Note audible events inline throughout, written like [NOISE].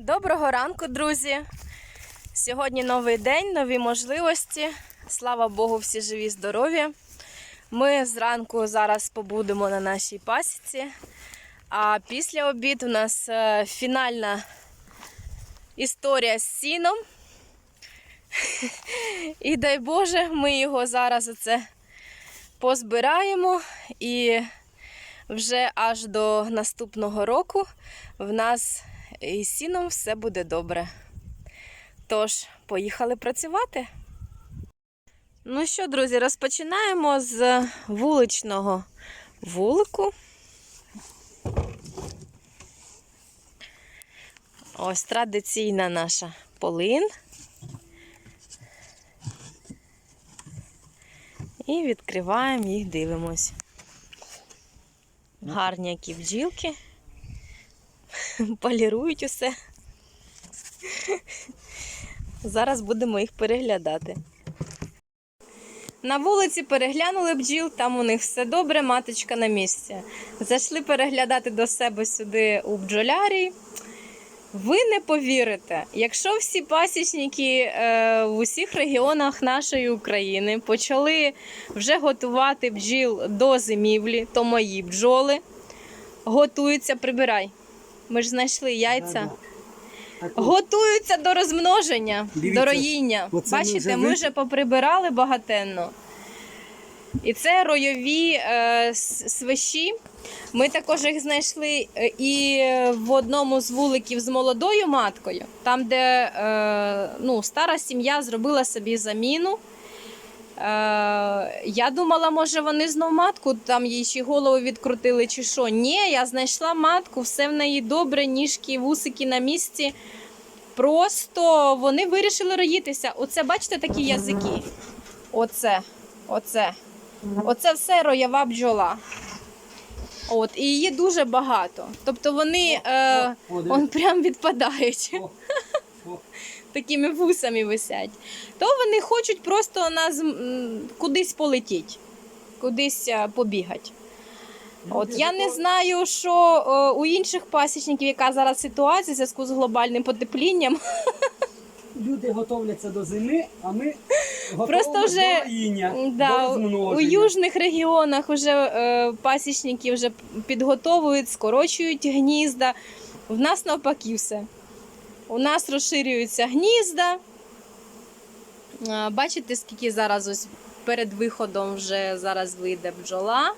Доброго ранку, друзі! Сьогодні новий день, нові можливості. Слава Богу, всі живі, здорові. Ми зранку зараз побудемо на нашій пасіці. А після обід у нас е, фінальна історія з сіном. [LAUGHS] І дай Боже, ми його зараз оце позбираємо і вже аж до наступного року в нас із сіном все буде добре. Тож, поїхали працювати. Ну що, друзі, розпочинаємо з вуличного вулику. Ось традиційна наша полин. І відкриваємо їх, дивимось. Гарні які бджілки. [LAUGHS] Полірують усе. Зараз будемо їх переглядати. На вулиці переглянули бджіл, там у них все добре, маточка на місці. Зайшли переглядати до себе сюди у бджолярі. Ви не повірите, якщо всі пасічники е, в усіх регіонах нашої України почали вже готувати бджіл до зимівлі, то мої бджоли готуються, прибирай. Ми ж знайшли яйця. Готуються до розмноження, Дивіться, до роїння. Бачите, вже ми ви- вже поприбирали багатенно. І це ройові е, свищі. Ми також їх знайшли е, і в одному з вуликів з молодою маткою, там, де е, ну, стара сім'я зробила собі заміну. Е, я думала, може, вони знов матку, там їй ще голову відкрутили, чи що. Ні, я знайшла матку, все в неї добре, ніжки, вусики на місці. Просто вони вирішили роїтися. Оце, бачите, такі язики. Оце, оце. Оце все роєва бджола. От, і її дуже багато. Тобто вони е, о, о, он прям відпадають. Такими вусами висять. То вони хочуть просто нас кудись полетіти, кудись е, побігати. От я не знаю, що е, у інших пасічників, яка зараз ситуація в зв'язку з глобальним потеплінням. [LAUGHS] Люди готовляться до зими, а ми Просто вже, до Да, до у южних регіонах вже е, пасічники вже підготовують, скорочують гнізда. В нас навпаки все. У нас розширюються гнізда. Бачите, скільки зараз ось перед виходом вже зараз вийде бджола.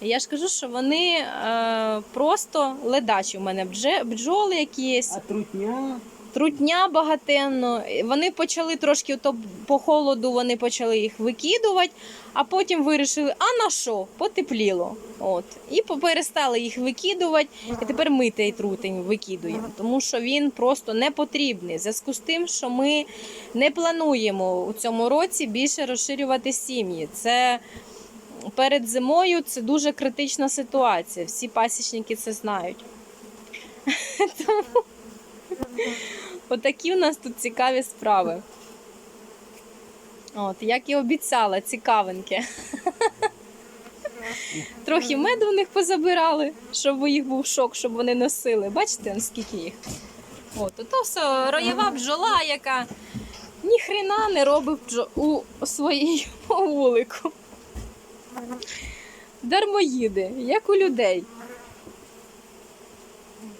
Я ж кажу, що вони е, просто ледачі у мене бджоли якісь А трутня, трутня багатенно. Вони почали трошки то по холоду, вони почали їх викидувати, а потім вирішили, а на що? Потепліло. От. І перестали їх викидувати. І тепер ми той трутень викидуємо, тому що він просто не потрібний. Зв'язку з тим, що ми не плануємо у цьому році більше розширювати сім'ї. Це перед зимою це дуже критична ситуація. Всі пасічники це знають. [LAUGHS] Тому Отакі у нас тут цікаві справи. От, як і обіцяла, цікавинки. Трохи меду в них позабирали, щоб у їх був шок, щоб вони носили. Бачите, скільки їх? От, ото все роєва бджола, яка ніхрена не робить у своїй [LAUGHS] вулику. Дармоїди, як у людей.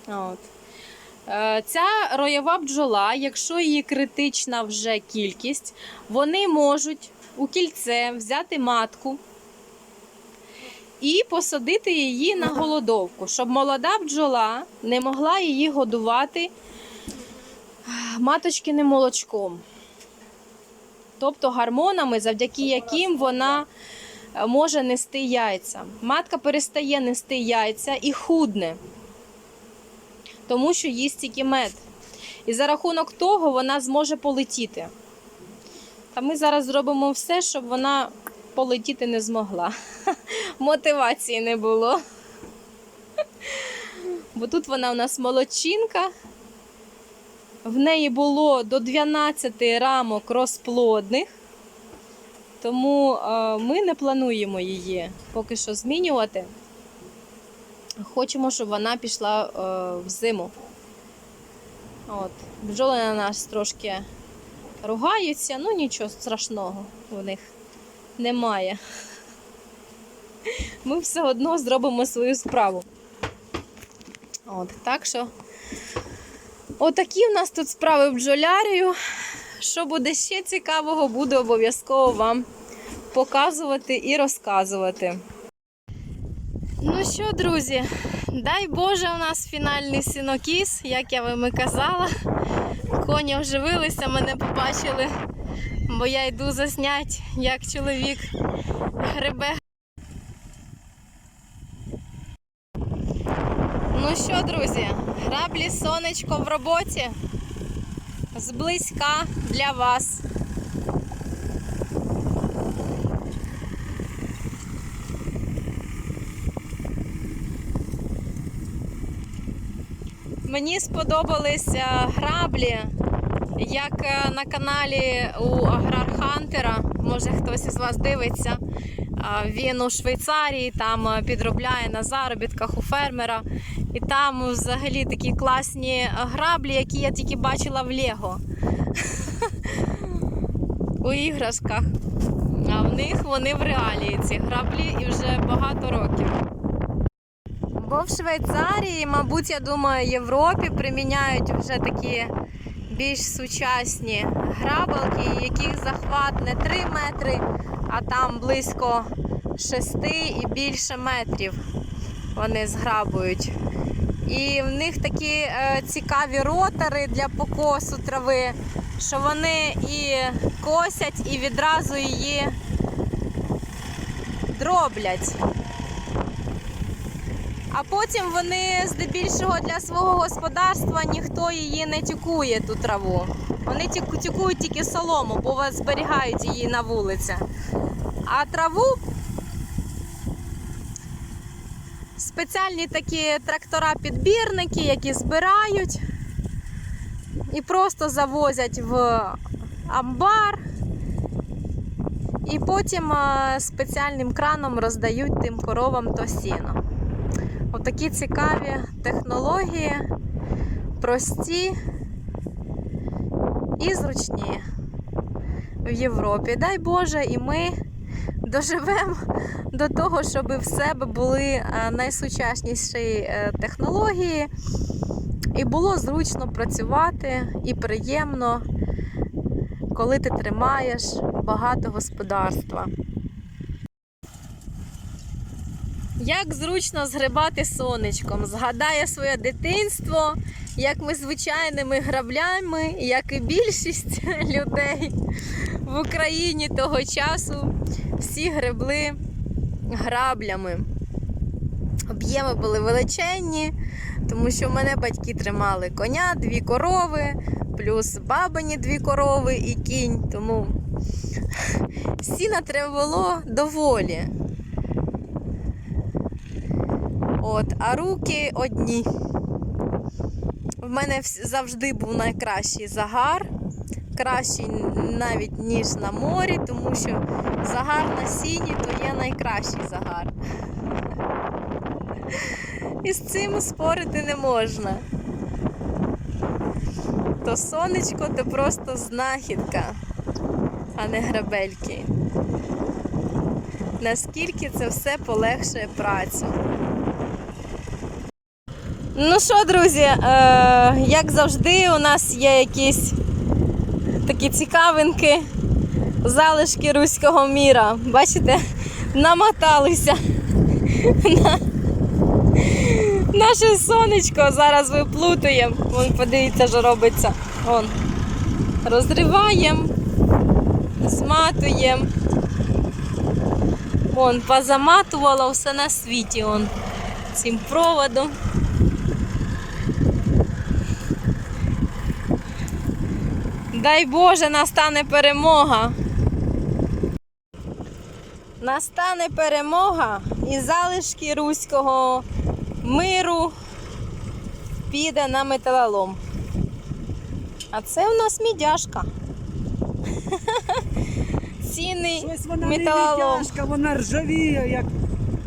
От. Е, Ця роєва бджола, якщо її критична вже кількість, вони можуть у кільце взяти матку і посадити її на голодовку, щоб молода бджола не могла її годувати е, маточкиним молочком. Тобто гормонами, завдяки яким вона е, може нести яйця. Матка перестає нести яйця і худне тому що їсть тільки мед. І за рахунок того вона зможе полетіти. Та ми зараз зробимо все, щоб вона полетіти не змогла. [LAUGHS] Мотивації не було. [LAUGHS] Бо тут вона у нас молодчинка. В неї було до 12 рамок розплодних. Тому е, ми не плануємо її поки що змінювати. Хочемо, щоб вона пішла е, в зиму. От. Бджоли на нас трошки ругаються, ну нічого страшного в них немає. [LAUGHS] Ми все одно зробимо свою справу. От, так що, отакі в нас тут справи бджолярію. Що буде ще цікавого, буду обов'язково вам показувати і розказувати. Ну що, друзі, дай Боже, у нас фінальний синокіс, як я вам і казала. Коні оживилися, мене побачили, бо я йду заснять, як чоловік гребе. Ну що, друзі, граблі сонечко в роботі. Зблизька для вас. Мені сподобалися граблі, як е, на каналі у Аграр Хантера. Може хтось із вас дивиться. Він у Швейцарії там е, підробляє на заробітках у фермера. І там взагалі такі класні граблі, які я тільки бачила в Лего. [LAUGHS] У іграшках. А в них вони в реалії ці граблі і вже багато років. Бо в Швейцарії, мабуть, я думаю, Європі приміняють вже такі більш сучасні грабалки, яких захват не 3 метри, а там близько 6 і більше метрів вони зграбують. І в них такі е, цікаві ротори для покосу трави, що вони і косять, і відразу її дроблять. А потім вони здебільшого для свого господарства ніхто її не тюкує ту траву. Вони тюкують тільки солому, бо зберігають її на вулиці. А траву спеціальні такі трактора-підбірники, які збирають і просто завозять в амбар. І потім е, спеціальним краном роздають тим коровам то сіно. Отакі цікаві технології, прості і зручні в Європі. Дай Боже, і ми доживемо до того, щоб в себе були е, найсучасніші е, технології, і було зручно працювати і приємно, коли ти тримаєш багато господарства. Як зручно згребати сонечком, згадає своє дитинство, як ми звичайними граблями, як і більшість [LAUGHS] людей в Україні того часу всі гребли граблями. Об'єми були величенні, тому що в мене батьки тримали коня, дві корови, плюс бабині дві корови і кінь. Тому [LAUGHS] сіна треба було доволі. От, а руки одні. В мене завжди був найкращий загар, кращий навіть ніж на морі, тому що загар на сіні то є найкращий загар. І з цим спорити не можна. То сонечко, то просто знахідка, а не грабельки. Наскільки це все полегшує працю. Ну що, друзі, е, як завжди, у нас є якісь такі цікавинки, залишки руського міра. Бачите, намоталися на наше сонечко. Зараз виплутуємо. Вон, подивіться, що робиться. Вон. Розриваємо, зматуємо. Вон, позаматувала все на світі. Вон, цим проводом. Дай Боже, настане перемога. Настане перемога і залишки руського миру піде на металолом. А це у нас мідяшка. [LAUGHS] Цінний Щось вона не металолом. відтяжка, вона ржавіє, як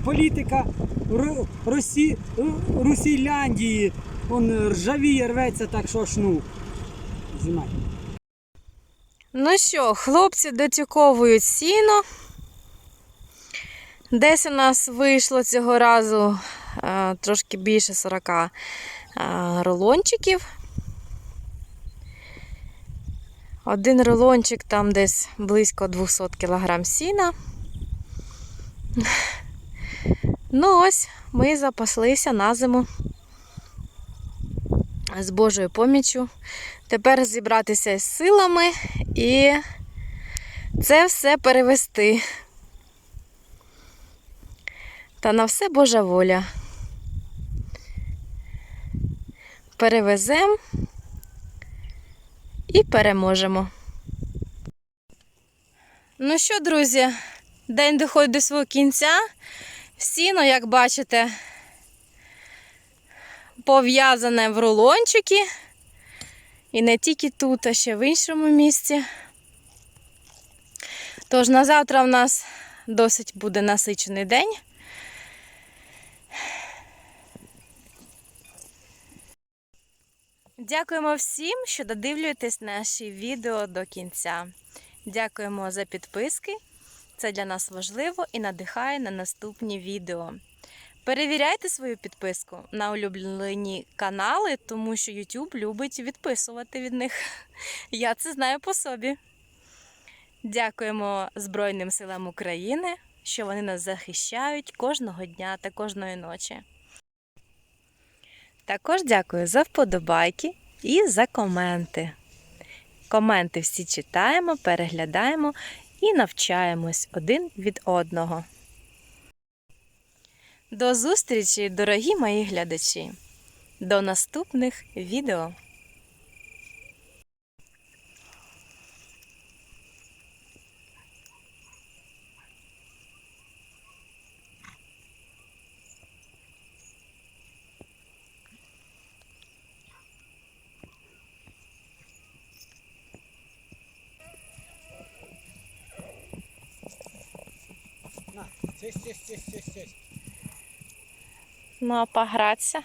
політика Ру- Росі... Ру- Русіляндії. Он ржавіє, рветься, так що ж ну. Знімай. Ну що, хлопці дотюковують сіно. Десь у нас вийшло цього разу е, трошки більше 40 е, рулончиків. Один рулончик там десь близько 200 кг сіна. Ну ось, ми запаслися на зиму з Божою поміччю. Тепер зібратися з силами і це все перевести. Та на все Божа воля. Перевеземо і переможемо. Ну що, друзі, день доходить до свого кінця. Сіно, як бачите, пов'язане в рулончики. І не тільки тут, а ще в іншому місці. Тож на завтра в нас досить буде насичений день. Дякуємо всім, що додивлюєтесь наші відео до кінця. Дякуємо за підписки. Це для нас важливо і надихає на наступні відео. Перевіряйте свою підписку на улюблені канали, тому що YouTube любить відписувати від них. [LAUGHS] Я це знаю по собі. Дякуємо Збройним силам України, що вони нас захищають кожного дня та кожної ночі. Також дякую за вподобайки і за коменти. Коменти всі читаємо, переглядаємо і навчаємось один від одного. До зустрічі, дорогі мої глядачі! До наступних відео! На, сесть, сесть, сесть, сесть, сесть. Ну, а погратися?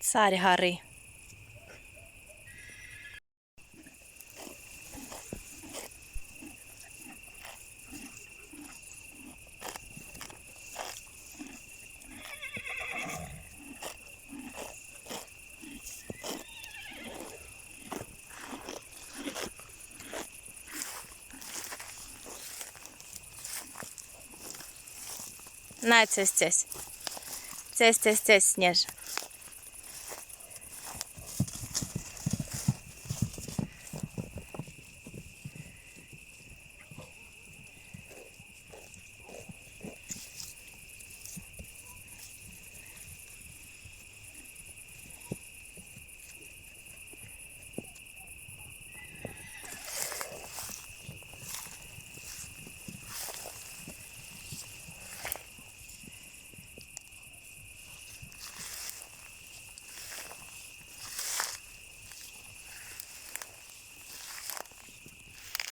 Царь гори. На, цесь, цесь. Цесь, цесь, цесь, Снеж.